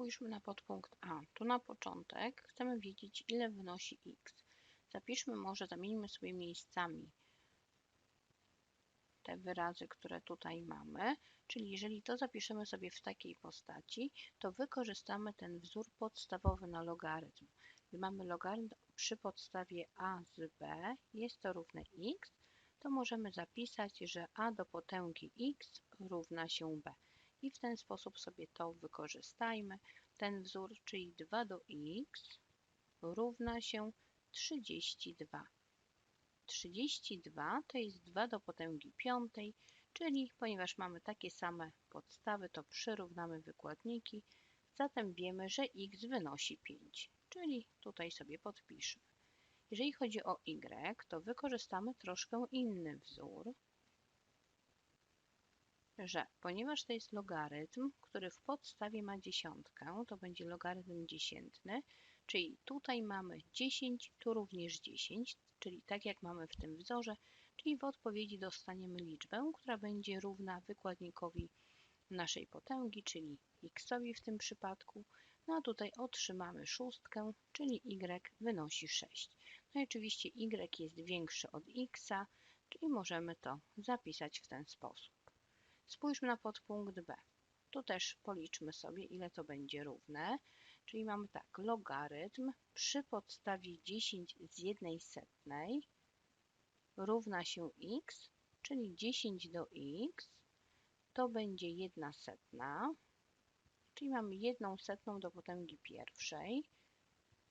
Spójrzmy na podpunkt A. Tu na początek chcemy wiedzieć, ile wynosi x. Zapiszmy może, zamieńmy sobie miejscami te wyrazy, które tutaj mamy, czyli jeżeli to zapiszemy sobie w takiej postaci, to wykorzystamy ten wzór podstawowy na logarytm. Gdy mamy logarytm przy podstawie a z b, jest to równe x, to możemy zapisać, że a do potęgi x równa się b. I w ten sposób sobie to wykorzystajmy. Ten wzór, czyli 2 do x równa się 32. 32 to jest 2 do potęgi piątej, czyli ponieważ mamy takie same podstawy, to przyrównamy wykładniki, zatem wiemy, że x wynosi 5, czyli tutaj sobie podpiszmy. Jeżeli chodzi o y, to wykorzystamy troszkę inny wzór, że ponieważ to jest logarytm, który w podstawie ma dziesiątkę, to będzie logarytm dziesiętny, czyli tutaj mamy 10, tu również 10, czyli tak jak mamy w tym wzorze, czyli w odpowiedzi dostaniemy liczbę, która będzie równa wykładnikowi naszej potęgi, czyli x w tym przypadku, no a tutaj otrzymamy szóstkę, czyli y wynosi 6. No i oczywiście y jest większy od x, czyli możemy to zapisać w ten sposób. Spójrzmy na podpunkt B. Tu też policzmy sobie, ile to będzie równe. Czyli mamy tak, logarytm przy podstawie 10 z 1 setnej równa się x, czyli 10 do x to będzie 1 setna, czyli mamy 1 setną do potęgi pierwszej.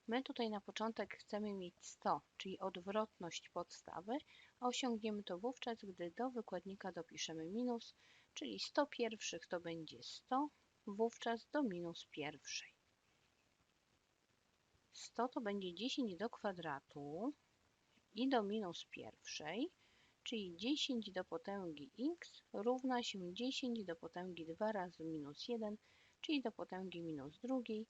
My tutaj na początek chcemy mieć 100, czyli odwrotność podstawy, osiągniemy to wówczas, gdy do wykładnika dopiszemy minus, czyli 100 pierwszych to będzie 100, wówczas do minus pierwszej. 100 to będzie 10 do kwadratu i do minus pierwszej, czyli 10 do potęgi x równa się 10 do potęgi 2 razy minus 1, czyli do potęgi minus drugiej.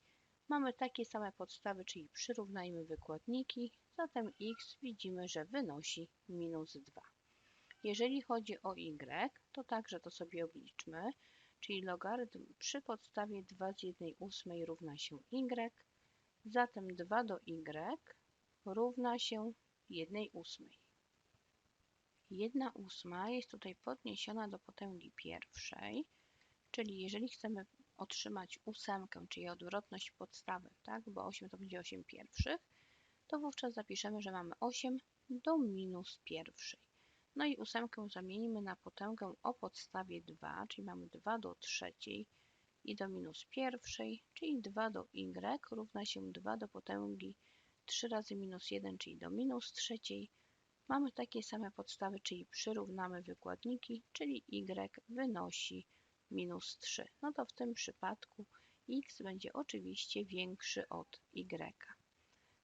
Mamy takie same podstawy, czyli przyrównajmy wykładniki, zatem x widzimy, że wynosi minus 2. Jeżeli chodzi o y, to także to sobie obliczmy, czyli logarytm przy podstawie 2 z 1 ósmej równa się y, zatem 2 do y równa się 1 ósmej. 1 ósma jest tutaj podniesiona do potęgi pierwszej, czyli jeżeli chcemy otrzymać ósemkę, czyli odwrotność podstawy, tak, bo 8 to będzie 8 pierwszych, to wówczas zapiszemy, że mamy 8 do minus pierwszej. No i ósemkę zamienimy na potęgę o podstawie 2, czyli mamy 2 do trzeciej i do minus pierwszej, czyli 2 do y równa się 2 do potęgi 3 razy minus 1, czyli do minus trzeciej. Mamy takie same podstawy, czyli przyrównamy wykładniki, czyli y wynosi minus 3. No to w tym przypadku x będzie oczywiście większy od y.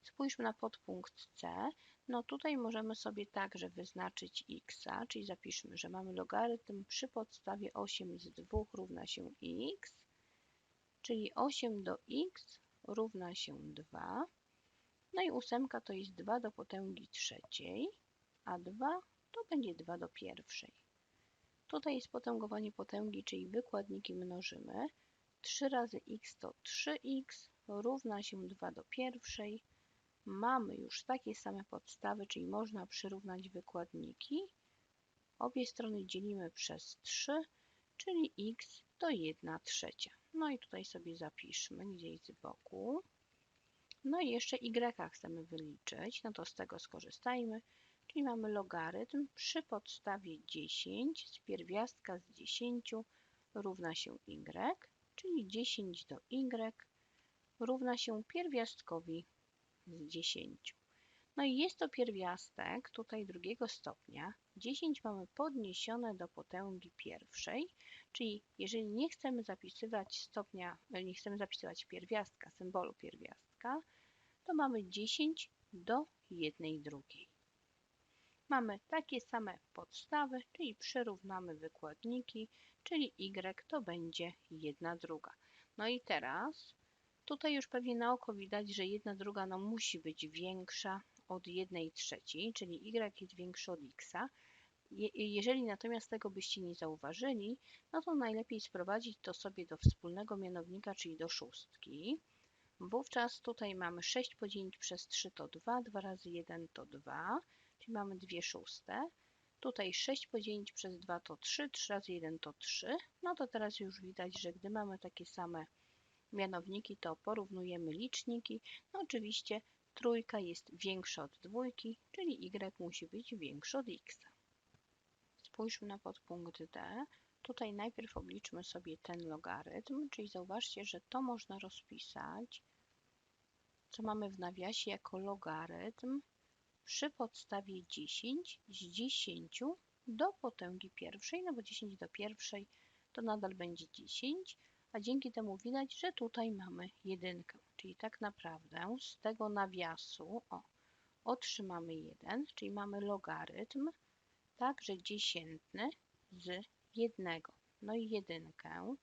Spójrzmy na podpunkt C. No tutaj możemy sobie także wyznaczyć x, czyli zapiszmy, że mamy logarytm przy podstawie 8 z 2 równa się x, czyli 8 do x równa się 2. No i ósemka to jest 2 do potęgi trzeciej, a 2 to będzie 2 do pierwszej. Tutaj jest potęgowanie potęgi, czyli wykładniki mnożymy. 3 razy x to 3x równa się 2 do pierwszej. Mamy już takie same podstawy, czyli można przyrównać wykładniki. Obie strony dzielimy przez 3, czyli x to 1 trzecia. No i tutaj sobie zapiszmy gdzieś z boku. No i jeszcze y chcemy wyliczyć, no to z tego skorzystajmy. Czyli mamy logarytm przy podstawie 10 z pierwiastka z 10 równa się y, czyli 10 do y równa się pierwiastkowi z 10. No i jest to pierwiastek tutaj drugiego stopnia. 10 mamy podniesione do potęgi pierwszej, czyli jeżeli nie chcemy zapisywać stopnia, nie chcemy zapisywać pierwiastka, symbolu pierwiastka, to mamy 10 do 1 drugiej. Mamy takie same podstawy, czyli przyrównamy wykładniki, czyli y to będzie 1 druga. No i teraz tutaj już pewnie na oko widać, że 1 druga no musi być większa od 1 trzeciej, czyli y jest większy od x. Je, jeżeli natomiast tego byście nie zauważyli, no to najlepiej sprowadzić to sobie do wspólnego mianownika, czyli do szóstki. Wówczas tutaj mamy 6 podzielić przez 3 to 2, 2 razy 1 to 2, czyli mamy 2 szóste. Tutaj 6 podzielić przez 2 to 3, 3 razy 1 to 3. No to teraz już widać, że gdy mamy takie same mianowniki, to porównujemy liczniki. No oczywiście trójka jest większa od dwójki, czyli y musi być większy od x. Spójrzmy na podpunkt D. Tutaj najpierw obliczmy sobie ten logarytm, czyli zauważcie, że to można rozpisać, co mamy w nawiasie jako logarytm przy podstawie 10 z 10 do potęgi pierwszej, no bo 10 do pierwszej to nadal będzie 10, a dzięki temu widać, że tutaj mamy jedynkę, czyli tak naprawdę z tego nawiasu o, otrzymamy 1, czyli mamy logarytm także dziesiętny z jednego. No i jedynkę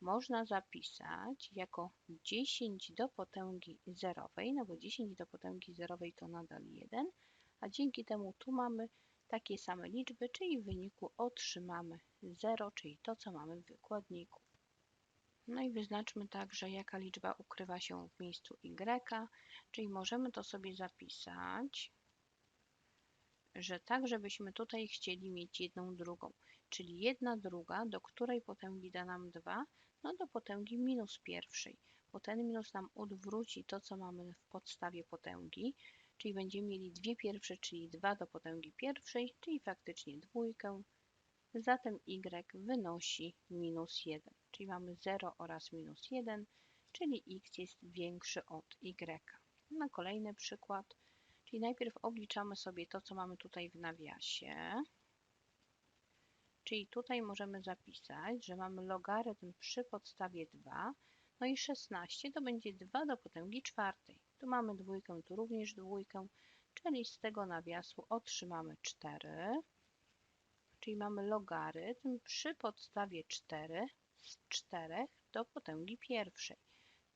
można zapisać jako 10 do potęgi zerowej, no bo 10 do potęgi zerowej to nadal 1, a dzięki temu tu mamy takie same liczby, czyli w wyniku otrzymamy 0, czyli to, co mamy w wykładniku. No i wyznaczmy także, jaka liczba ukrywa się w miejscu y, czyli możemy to sobie zapisać, że tak, żebyśmy tutaj chcieli mieć jedną drugą, czyli jedna druga, do której potęgi da nam 2, no do potęgi minus pierwszej, bo ten minus nam odwróci to, co mamy w podstawie potęgi, czyli będziemy mieli dwie pierwsze, czyli 2 do potęgi pierwszej, czyli faktycznie dwójkę. Zatem y wynosi minus 1, czyli mamy 0 oraz minus 1, czyli x jest większy od y. Na kolejny przykład, czyli najpierw obliczamy sobie to, co mamy tutaj w nawiasie. Czyli tutaj możemy zapisać, że mamy logarytm przy podstawie 2, no i 16 to będzie 2 do potęgi czwartej. Tu mamy dwójkę, tu również dwójkę, czyli z tego nawiasu otrzymamy 4, czyli mamy logarytm przy podstawie 4 z 4 do potęgi pierwszej.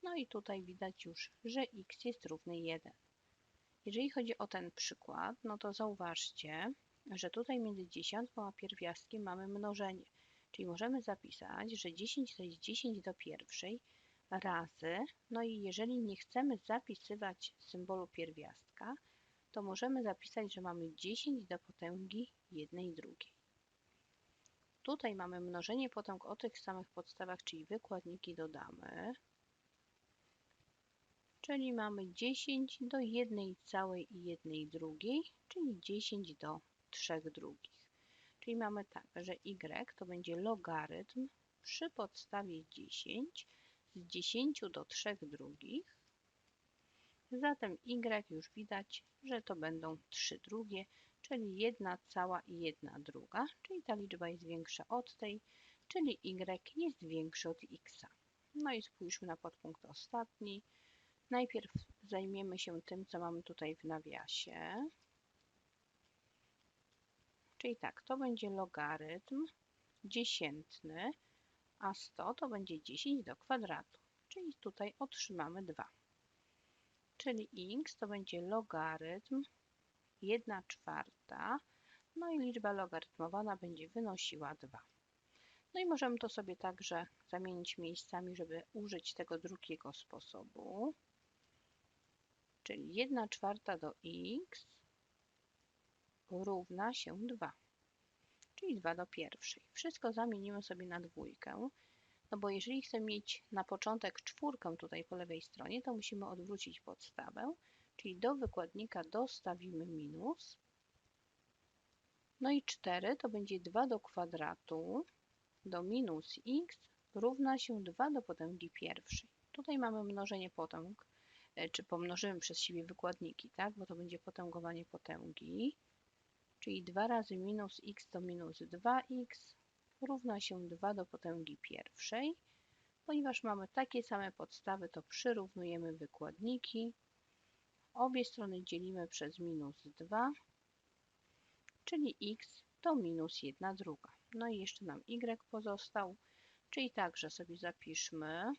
No i tutaj widać już, że x jest równy 1. Jeżeli chodzi o ten przykład, no to zauważcie, że tutaj między dziesiątką a pierwiastkiem mamy mnożenie. Czyli możemy zapisać, że 10 to jest 10 do pierwszej razy, no i jeżeli nie chcemy zapisywać symbolu pierwiastka, to możemy zapisać, że mamy 10 do potęgi jednej drugiej. Tutaj mamy mnożenie potęg o tych samych podstawach, czyli wykładniki dodamy. Czyli mamy 10 do jednej całej i jednej drugiej, czyli 10 do 3 drugich. Czyli mamy tak, że y to będzie logarytm przy podstawie 10 z 10 do 3 drugich. Zatem y już widać, że to będą 3 drugie, czyli 1 cała i 1 druga, czyli ta liczba jest większa od tej, czyli y jest większy od x. No i spójrzmy na podpunkt ostatni. Najpierw zajmiemy się tym, co mamy tutaj w nawiasie. Czyli tak, to będzie logarytm dziesiętny, a 100 to będzie 10 do kwadratu, czyli tutaj otrzymamy 2. Czyli x to będzie logarytm 1 czwarta, no i liczba logarytmowana będzie wynosiła 2. No i możemy to sobie także zamienić miejscami, żeby użyć tego drugiego sposobu. Czyli 1 czwarta do x równa się 2, czyli 2 do pierwszej. Wszystko zamienimy sobie na dwójkę, no bo jeżeli chcę mieć na początek czwórkę tutaj po lewej stronie, to musimy odwrócić podstawę, czyli do wykładnika dostawimy minus. No i 4 to będzie 2 do kwadratu do minus x równa się 2 do potęgi pierwszej. Tutaj mamy mnożenie potęg, e, czy pomnożymy przez siebie wykładniki, tak? bo to będzie potęgowanie potęgi czyli 2 razy minus x to minus 2x równa się 2 do potęgi pierwszej. Ponieważ mamy takie same podstawy, to przyrównujemy wykładniki. Obie strony dzielimy przez minus 2, czyli x to minus 1 druga. No i jeszcze nam y pozostał, czyli także sobie zapiszmy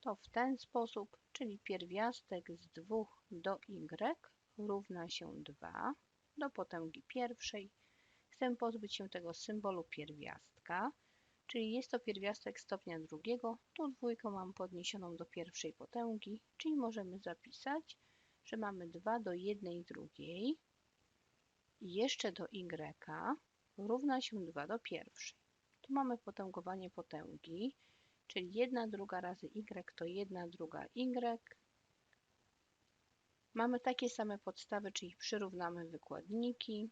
to w ten sposób, czyli pierwiastek z 2 do y równa się 2, do potęgi pierwszej. Chcę pozbyć się tego symbolu pierwiastka, czyli jest to pierwiastek stopnia drugiego. Tu dwójkę mam podniesioną do pierwszej potęgi, czyli możemy zapisać, że mamy 2 do 1 drugiej i jeszcze do y równa się 2 do pierwszej. Tu mamy potęgowanie potęgi, czyli 1 druga razy y to 1 druga y. Mamy takie same podstawy, czyli przyrównamy wykładniki.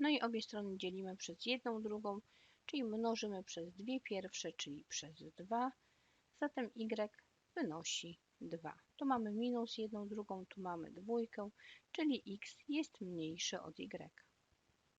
No i obie strony dzielimy przez jedną drugą, czyli mnożymy przez dwie pierwsze, czyli przez 2. Zatem y wynosi 2. Tu mamy minus jedną drugą, tu mamy dwójkę, czyli x jest mniejsze od y.